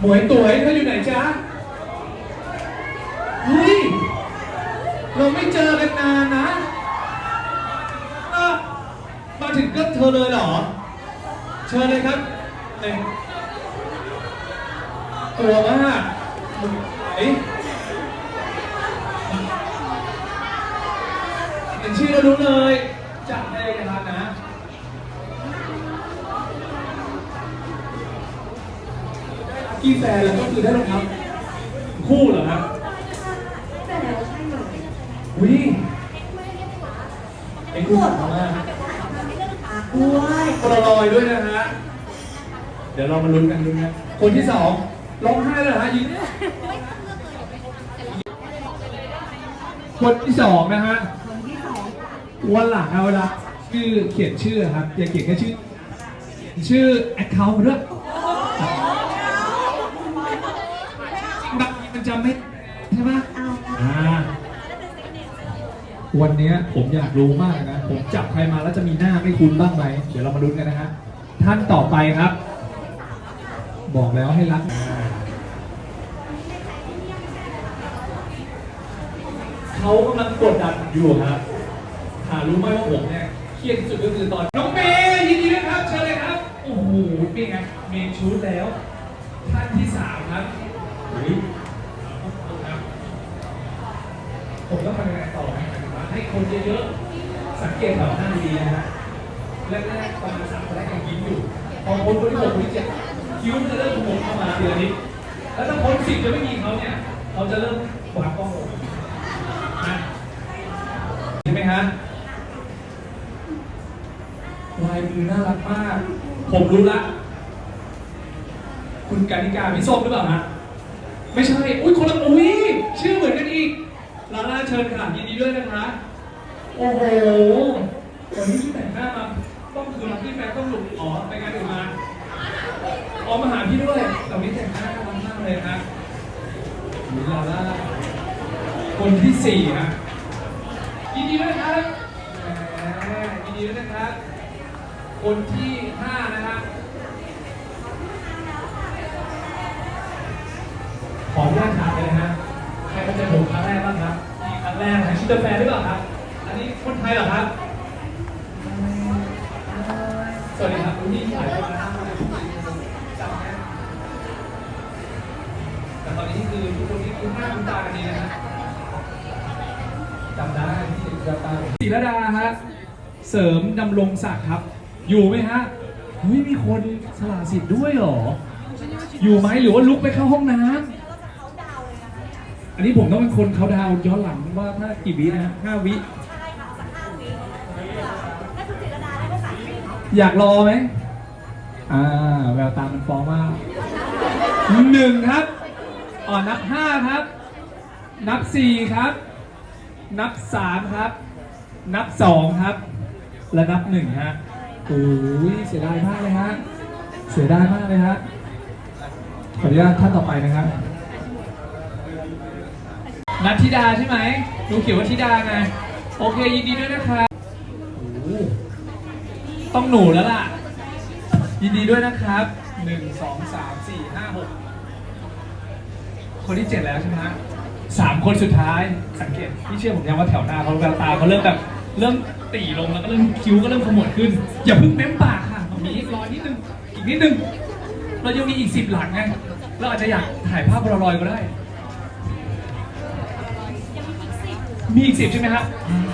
หมวยตัวเธออยู่ไหนจ๊ะเฮ้ยเราไม่เจอกันนานนะเอ้ามาถึงก็เธอเลยเหรอ เชิญเลยครับเลยตัวมากไหนเห็นชื่อแล้วรู้เลยจับได้กันแล้วนะ กี่แฟนแล้วก็คือได้รองเท้าคู่เหรอครับแต่แล้วใช่เลยอุ้ยไอ้คู่ของมากด้วยโพลารอยด์ด้วยนะฮะ เดี๋ยวเรามาลุ้นกันลุ้นกันคนที่สองร้องไห้เลยเหรอฮะยิ้มคนที่สองนะฮะคนที่สองวันหลังเอาเวลาชื่อเขียนชื่อครับอย่าเขียนแค่ชื่อ ชื่อ account มาด้วย บางทีมันจำไม่ใช่ไหมเอาอ่าวันเนี้ยผมอยากรู้มากนะ ผมจับใครมาแล้วจะมีหน้าไม่คุ้นบ้างไหม เดี๋ยวเรามาลุ้นกันนะฮะ ท่านต่อไปครับ บอกแล้วให้รักอ่าเขากำลังกดดันอยู่ครับหารู้ไหมว่าผมเนี่ยเครียดที่สุดก็คือตอน น้องเมย์ยินดีด้วยครับเชิญเลยครับ โอ้โหเป็นไงเมย์ชูดแล้ว ท่านที่สามครับเฮ้ย ผมต้องทำยังไงต่อให้หมายถึงว่าให้คนเยอะๆ สังเกตแบบหน้าดีนะฮะแรกๆประมาณสามคนแรกยังยิ้มอยู่พอพ้นคนที่หกคนที่เจ็ดคิ้วมันจะเริ่มขมวดเข้ามาทีละนิดแล้วถ้าพ้นสิบจะไม่มีเขาเนี่ยเขาจะเริ่มวางกล้องลนะใช่ไหมฮะลายมือน่ารักมาก ผมรู้ละ คุณกานิกาพี่ส้มหรือเปล่าฮะ ไม่ใช่ อุ้ยคนละอุ้ยชื่อเหมือนกันอีก ลาล่าเชิญค่ะยินดีด้วยนะคะ โอ้โหวันนี้ที่แต่งหน้ามาต้องคือมาที่แฟนต้องหลุดอ๋อไปงานอื่นมาอ๋อมาหาพี่ด้วยแต่วันนี้แต่งหน้าน่ารักมากเลยนะนี่ลาล่าคนที่สี่ฮะยินดีด้วยนะครับแหมยินดีด้วยนะครับ คนที่ห้านะครับ ขออนุญาตถามเลย รั้งแรกบ้างครับนี่ครั้งแรกชิตเตอร์แฟนหรือเปล่าครับ อันนี้คนไทยเหรอครับ สวัสดีครับคุณพี่ถ่ายมาจำไหมแต่ตอนนี้คือทุกคนที่คุ้นหน้าคุ้นตากันดีนะฮะจำได้ที่จำตาศิรดาฮะ เสริมดำรงศักดิ์ครับ อยู่ไหมฮะเฮ้ยมีคนสละสิทธิ์ด้วยเหรอ อยู่ไหมหรือว่าลุกไปเข้าห้องน้ำ อันนี้ผมต้องเป็นคนเขาดาวน์ย้อนหลังว่าถ้ากี่วินะฮะห้าวิ ใช่ค่ะสักห้าวิให้คุณจิรดาได้ภาษาอังกฤษอยากรอไหม อ่า แววตามันฟ้องมากหนึ่งครับ อ่อนนับห้าครับ นับสี่ครับ นับสามครับ นับสองครับ และนับหนึ่งฮะ โอ้ยเสียดายมากเลยฮะ เสียดายมากเลยฮะ ขออนุญาตท่านต่อไปนะครับ นัทธิดาใช่ไหมดูเขียนว่าธิดาไง โอเคยินดีด้วยนะครับโอ้ต้องหนูแล้วล่ะ ยินดีด้วยนะครับหนึ่งสองสามสี่ห้าหกคนที่เจ็ดแล้วใช่ไหมสามคนสุดท้ายสังเกตพี่เชื่อผมยังว่าแถวหน้าเขาแววตาเขาเริ่มแบบเริ่มตีลงแล้วก็เริ่มคิ้วก็เริ่มขมวดขึ้น อย่าเพิ่งเม้มปากค่ะมีรอยนิดนึงอีกนิดนึงเรายังมีอีกสิบหลังไงเราอาจจะอยากถ่ายภาพพลารอยก็ได้ มีอีกสิบใช่ไหมฮะอ่า